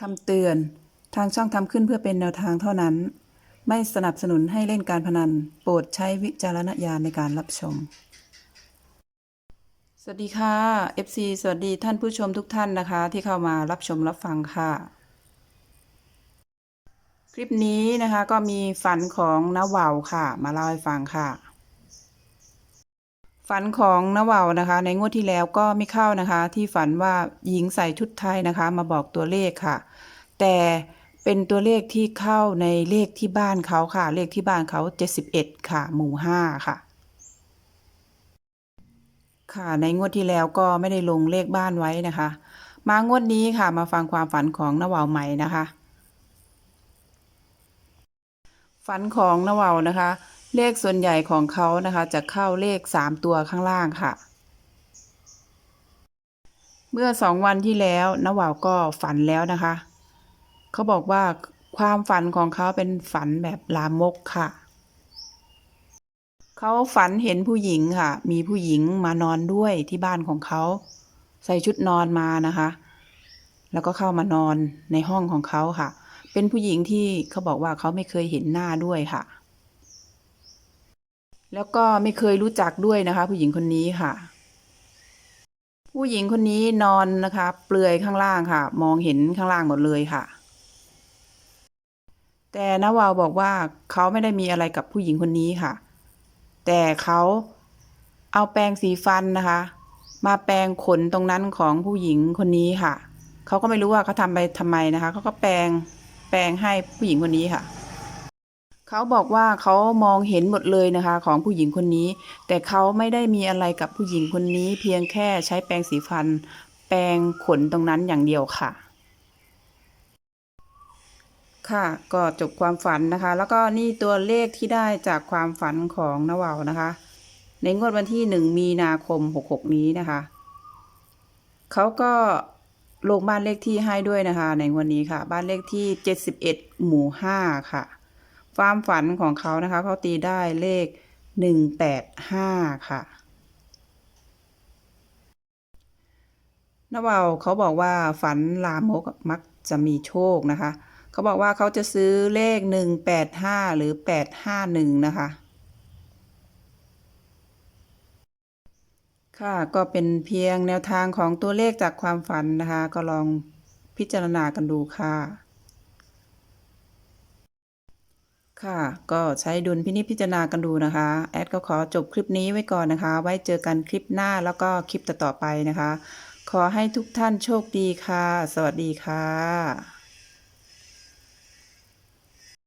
คำเตือน ทางช่องทำขึ้นเพื่อเป็นแนวทางเท่านั้น ไม่สนับสนุนให้เล่นการพนัน โปรดใช้วิจารณญาณในการรับชม สวัสดีค่ะ FC สวัสดีท่านผู้ชมทุกท่านนะคะ ที่เข้ามารับชมรับฟังค่ะ คลิปนี้นะคะก็มีฝันของน้าเวาวค่ะ มาเล่าให้ฟังค่ะ ฝันของนวาวนะคะ ในงวดที่แล้วก็ไม่เข้านะคะ ที่ฝันว่าหญิงใส่ชุดไทยนะคะ มาบอกตัวเลขค่ะ แต่เป็นตัวเลขที่เข้าในเลขที่บ้านเขาค่ะ เลขที่บ้านเขา 71 ค่ะ หมู่ห้าค่ะ ค่ะ ในงวดที่แล้วก็ไม่ได้ลงเลขบ้านไว้นะคะ มางวดนี้ค่ะ มาฟังความฝันของนวาวใหม่นะคะ ฝันของนวาวนะคะ เลขส่วนใหญ่ของเขานะคะ จะเข้าเลขสามตัวข้างล่างค่ะ เมื่อสองวันที่แล้วนวาวก็ฝันแล้วนะคะ เขาบอกว่าความฝันของเขาเป็นฝันแบบลามกค่ะ เขาฝันเห็นผู้หญิงค่ะ มีผู้หญิงมานอนด้วยที่บ้านของเขา ใส่ชุดนอนมานะคะ แล้วก็เข้ามานอนในห้องของเขาค่ะ เป็นผู้หญิงที่เขาบอกว่าเขาไม่เคยเห็นหน้าด้วยค่ะ แล้วก็ไม่เคยรู้จักด้วยนะคะ ผู้หญิงคนนี้ค่ะ ผู้หญิงคนนี้นอนนะคะ เปลือยข้างล่างค่ะ มองเห็นข้างล่างหมดเลยค่ะ แต่นาวาวบอกว่าเขาไม่ได้มีอะไรกับผู้หญิงคนนี้ค่ะ แต่เขาเอาแปรงสีฟันนะคะ มาแปรงขนตรงนั้นของผู้หญิงคนนี้ค่ะเขาก็ไม่รู้ว่าเขาทำไปทำไมนะคะเขาก็แปรงแปรงให้ผู้หญิงคนนี้ค่ะ เขาบอกว่าเขามองเห็นหมดเลยนะคะ ของผู้หญิงคนนี้ แต่เขาไม่ได้มีอะไรกับผู้หญิงคนนี้ เพียงแค่ใช้แปรงสีฟัน แปรงขนตรงนั้นอย่างเดียวค่ะ ค่ะก็จบความฝันนะคะ แล้วก็นี่ตัวเลขที่ได้จากความฝันของนวาวนะคะ ในงวดวันที่หนึ่งมีนาคมหกหกนี้นะคะเขาก็ลงบ้านเลขที่ให้ด้วยนะคะ ในวันนี้ค่ะ บ้านเลขที่เจ็ดสิบเอ็ดหมู่ห้าค่ะ ความฝันของเขานะคะ เขาตีได้เลขหนึ่งแปดห้าค่ะนวาวเขาบอกว่าฝันลามกมักจะมีโชคนะคะ เขาบอกว่าเขาจะซื้อเลขหนึ่งแปดห้าหรือแปดห้าหนึ่งนะคะ ค่ะก็เป็นเพียงแนวทางของตัวเลขจากความฝันนะคะ ก็ลองพิจารณากันดูค่ะ ค่ะ ก็ใช้ดุลพินิจพิจารณากันดูนะคะ แอดก็ขอจบคลิปนี้ไว้ก่อนนะคะ ไว้เจอกันคลิปหน้าแล้วก็คลิปต่อๆไปนะคะ ขอให้ทุกท่านโชคดีค่ะ สวัสดีค่ะ